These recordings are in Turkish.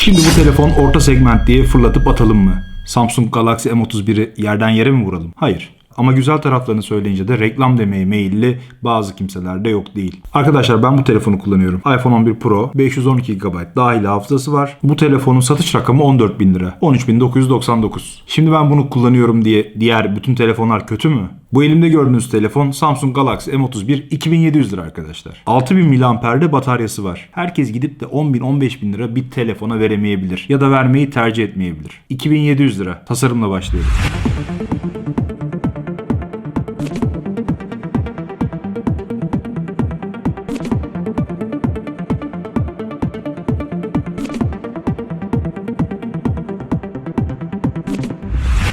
Şimdi bu telefon orta segment diye fırlatıp atalım mı? Samsung Galaxy M31'i yerden yere mi vuralım? Hayır. Ama güzel taraflarını söyleyince de reklam demeye meyilli bazı kimseler de yok değil. Arkadaşlar ben bu telefonu kullanıyorum. iPhone 11 Pro 512 GB dahil hafızası var. Bu telefonun satış rakamı 14.000 lira. 13.999. Şimdi ben bunu kullanıyorum diye diğer bütün telefonlar kötü mü? Bu elimde gördüğünüz telefon Samsung Galaxy M31 2700 lira arkadaşlar. 6000 mAh'de bataryası var. Herkes gidip de 10.000-15.000 lira bir telefona veremeyebilir. Ya da vermeyi tercih etmeyebilir. 2700 lira. Tasarımla başlayalım.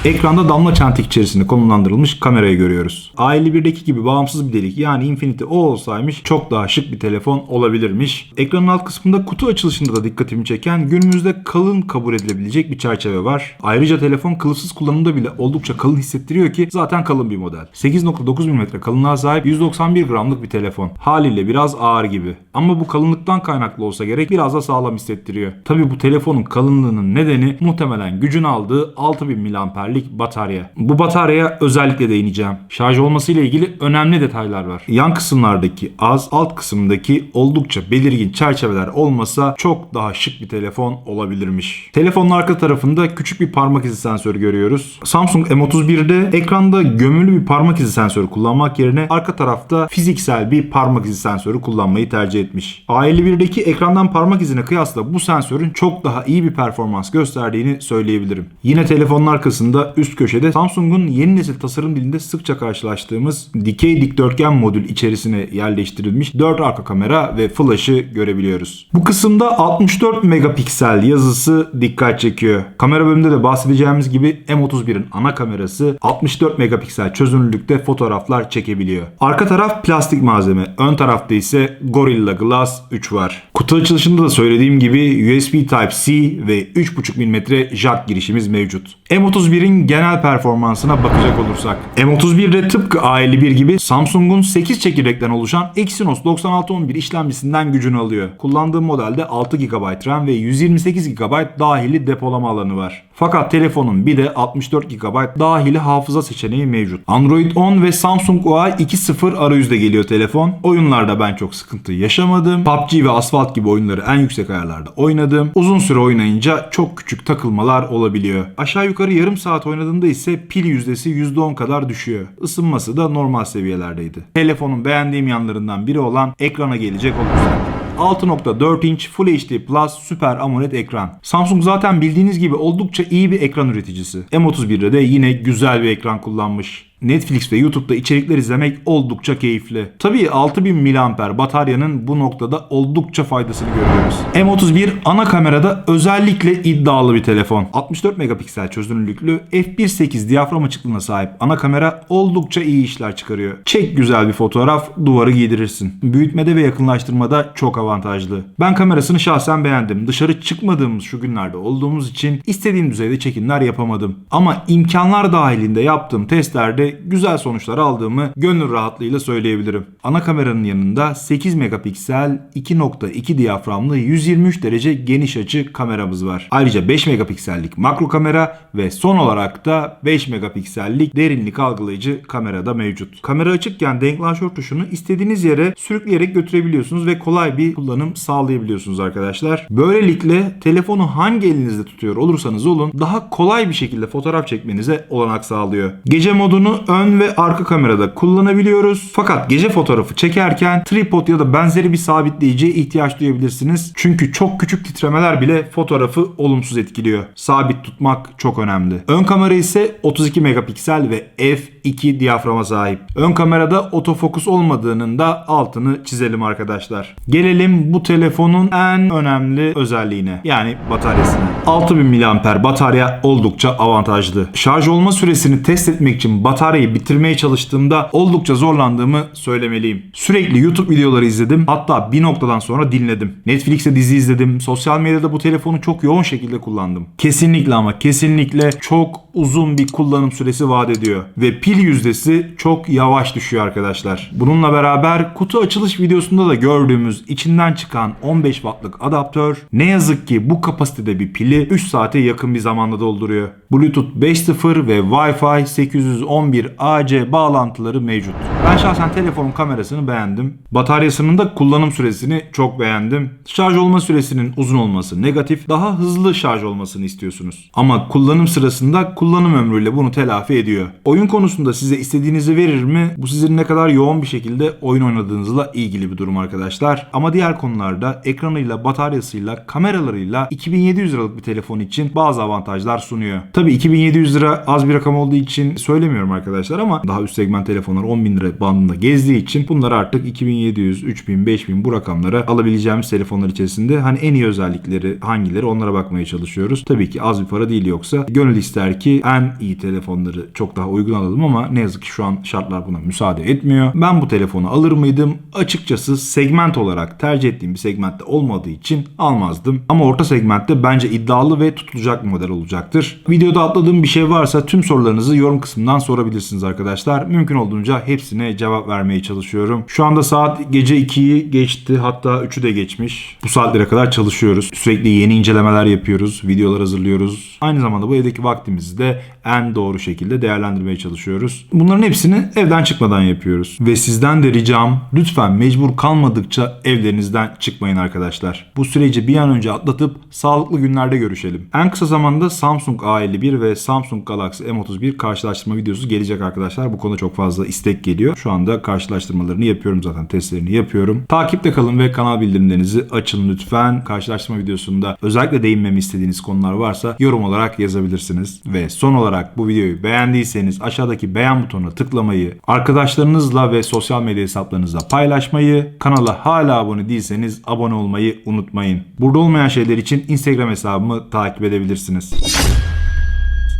Ekranda damla çentik içerisinde konumlandırılmış kamerayı görüyoruz. A51'deki gibi bağımsız bir delik yani Infinity O olsaymış çok daha şık bir telefon olabilirmiş. Ekranın alt kısmında kutu açılışında da dikkatimi çeken günümüzde kalın kabul edilebilecek bir çerçeve var. Ayrıca telefon kılıfsız kullanımda bile oldukça kalın hissettiriyor ki zaten kalın bir model. 8.9 mm kalınlığa sahip 191 gramlık bir telefon. Haliyle biraz ağır gibi. Ama bu kalınlıktan kaynaklı olsa gerek biraz da sağlam hissettiriyor. Tabi bu telefonun kalınlığının nedeni muhtemelen gücün aldığı 6000 mAh'lik batarya. Bu bataryaya özellikle değineceğim. Şarj olması ile ilgili önemli detaylar var. Yan kısımlardaki az, alt kısımdaki oldukça belirgin çerçeveler olmasa çok daha şık bir telefon olabilirmiş. Telefonun arka tarafında küçük bir parmak izi sensörü görüyoruz. Samsung M31'de ekranda gömülü bir parmak izi sensörü kullanmak yerine arka tarafta fiziksel bir parmak izi sensörü kullanmayı tercih etmiş. A51'deki ekrandan parmak izine kıyasla bu sensörün çok daha iyi bir performans gösterdiğini söyleyebilirim. Yine telefonun arkasında üst köşede Samsung'un yeni nesil tasarım dilinde sıkça karşılaştığımız dikey dikdörtgen modül içerisine yerleştirilmiş 4 arka kamera ve flash'ı görebiliyoruz. Bu kısımda 64 megapiksel yazısı dikkat çekiyor. Kamera bölümünde de bahsedeceğimiz gibi M31'in ana kamerası 64 megapiksel çözünürlükte fotoğraflar çekebiliyor. Arka taraf plastik malzeme, ön tarafta ise Gorilla Glass 3 var. Kutu açılışında da söylediğim gibi USB Type-C ve 3.5 mm jack girişimiz mevcut. M31'in genel performansına bakacak olursak. M31'de tıpkı A51 gibi Samsung'un 8 çekirdekten oluşan Exynos 9611 işlemcisinden gücünü alıyor. Kullandığım modelde 6 GB RAM ve 128 GB dahili depolama alanı var. Fakat telefonun bir de 64 GB dahili hafıza seçeneği mevcut. Android 10 ve Samsung UI 2.0 arayüzde geliyor telefon. Oyunlarda ben çok sıkıntı yaşamadım. PUBG ve Asphalt gibi oyunları en yüksek ayarlarda oynadım. Uzun süre oynayınca çok küçük takılmalar olabiliyor. Aşağı yukarı yarım saat oynadığımda ise pil yüzdesi %10 kadar düşüyor. Isınması da normal seviyelerdeydi. Telefonun beğendiğim yanlarından biri olan ekrana gelecek olursak. 6.4 inç Full HD Plus Super AMOLED ekran. Samsung zaten bildiğiniz gibi oldukça iyi bir ekran üreticisi. M31'de de yine güzel bir ekran kullanmış. Netflix ve YouTube'da içerikler izlemek oldukça keyifli. Tabii 6000 mAh bataryanın bu noktada oldukça faydasını görüyoruz. M31 ana kamerada özellikle iddialı bir telefon. 64 megapiksel çözünürlüklü f1.8 diyafram açıklığına sahip ana kamera oldukça iyi işler çıkarıyor. Çek güzel bir fotoğraf duvarı giydirirsin. Büyütmede ve yakınlaştırmada çok avantajlı. Ben kamerasını şahsen beğendim. Dışarı çıkmadığımız şu günlerde olduğumuz için istediğim düzeyde çekimler yapamadım. Ama imkanlar dahilinde yaptığım testlerde güzel sonuçlar aldığımı gönül rahatlığıyla söyleyebilirim. Ana kameranın yanında 8 megapiksel 2.2 diyaframlı 123 derece geniş açı kameramız var. Ayrıca 5 megapiksellik makro kamera ve son olarak da 5 megapiksellik derinlik algılayıcı kamerada mevcut. Kamera açıkken denklanşör tuşunu istediğiniz yere sürükleyerek götürebiliyorsunuz ve kolay bir kullanım sağlayabiliyorsunuz arkadaşlar. Böylelikle telefonu hangi elinizde tutuyor olursanız olun daha kolay bir şekilde fotoğraf çekmenize olanak sağlıyor. Gece modunu ön ve arka kamerada kullanabiliyoruz. Fakat gece fotoğrafı çekerken tripod ya da benzeri bir sabitleyiciye ihtiyaç duyabilirsiniz. Çünkü çok küçük titremeler bile fotoğrafı olumsuz etkiliyor. Sabit tutmak çok önemli. Ön kamera ise 32 megapiksel ve f2 diyaframa sahip. Ön kamerada otofokus olmadığının da altını çizelim arkadaşlar. Gelelim bu telefonun en önemli özelliğine yani bataryasına. 6000 mAh batarya oldukça avantajlı. Şarj olma süresini test etmek için bataryayı bitirmeye çalıştığımda oldukça zorlandığımı söylemeliyim. Sürekli YouTube videoları izledim. Hatta bir noktadan sonra dinledim. Netflix'te dizi izledim. Sosyal medyada bu telefonu çok yoğun şekilde kullandım. Kesinlikle ama kesinlikle çok uzun bir kullanım süresi vaat ediyor. Ve pil yüzdesi çok yavaş düşüyor arkadaşlar. Bununla beraber kutu açılış videosunda da gördüğümüz içinden çıkan 15 wattlık adaptör ne yazık ki bu kapasitede bir pili 3 saate yakın bir zamanda dolduruyor. Bluetooth 5.0 ve Wi-Fi 811 AC bağlantıları mevcut. Ben şahsen telefonun kamerasını beğendim. Bataryasının da kullanım süresini çok beğendim. Şarj olma süresinin uzun olması negatif, daha hızlı şarj olmasını istiyorsunuz. Ama kullanım sırasında kullanım ömrüyle bunu telafi ediyor. Oyun konusunda size istediğinizi verir mi? Bu sizin ne kadar yoğun bir şekilde oyun oynadığınızla ilgili bir durum arkadaşlar. Ama diğer konularda ekranıyla, bataryasıyla, kameralarıyla 2700 liralık bir telefon için bazı avantajlar sunuyor. Tabii 2700 lira az bir rakam olduğu için söylemiyorum arkadaşlar ama daha üst segment telefonlar 10.000 lira bandında gezdiği için bunlar artık 2700, 3000, 5000 bu rakamlara alabileceğimiz telefonlar içerisinde hani en iyi özellikleri hangileri onlara bakmaya çalışıyoruz. Tabii ki az bir para değil yoksa gönül ister ki en iyi telefonları çok daha uygun alalım ama ne yazık ki şu an şartlar buna müsaade etmiyor. Ben bu telefonu alır mıydım? Açıkçası segment olarak tercih ettiğim bir segmentte olmadığı için almazdım. Ama orta segmentte bence iddialı ve tutulacak bir model olacaktır. Videoda atladığım bir şey varsa tüm sorularınızı yorum kısmından sorabilirsiniz arkadaşlar. Mümkün olduğunca hepsine cevap vermeye çalışıyorum. Şu anda saat gece 2'yi geçti hatta 3'ü de geçmiş. Bu saatlere kadar çalışıyoruz. Sürekli yeni incelemeler yapıyoruz, videolar hazırlıyoruz. Aynı zamanda bu evdeki vaktimizi de en doğru şekilde değerlendirmeye çalışıyoruz. Bunların hepsini evden çıkmadan yapıyoruz. Ve sizden de ricam lütfen mecbur kalmadıkça evlerinizden çıkmayın arkadaşlar. Bu süreci bir an önce atlatıp sağlıklı günlerde görüşelim. En kısa zamanda Samsung A51 ve Samsung Galaxy M31 karşılaştırma videosu gelecek arkadaşlar. Bu konuda çok fazla istek geliyor. Şu anda karşılaştırmalarını yapıyorum zaten testlerini yapıyorum. Takipte kalın ve kanal bildirimlerinizi açın lütfen. Karşılaştırma videosunda özellikle değinmemi istediğiniz konular varsa yorum olarak yazabilirsiniz. Ve son olarak bu videoyu beğendiyseniz aşağıdaki beğen butonuna tıklamayı, arkadaşlarınızla ve sosyal medya hesaplarınızla paylaşmayı, kanala hala abone değilseniz abone olmayı unutmayın. Burada olmayan şeyler için Instagram hesabımı takip edebilirsiniz.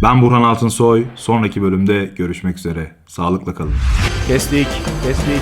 Ben Burhan Altınsoy. Sonraki bölümde görüşmek üzere. Sağlıkla kalın. Kestik, kestik.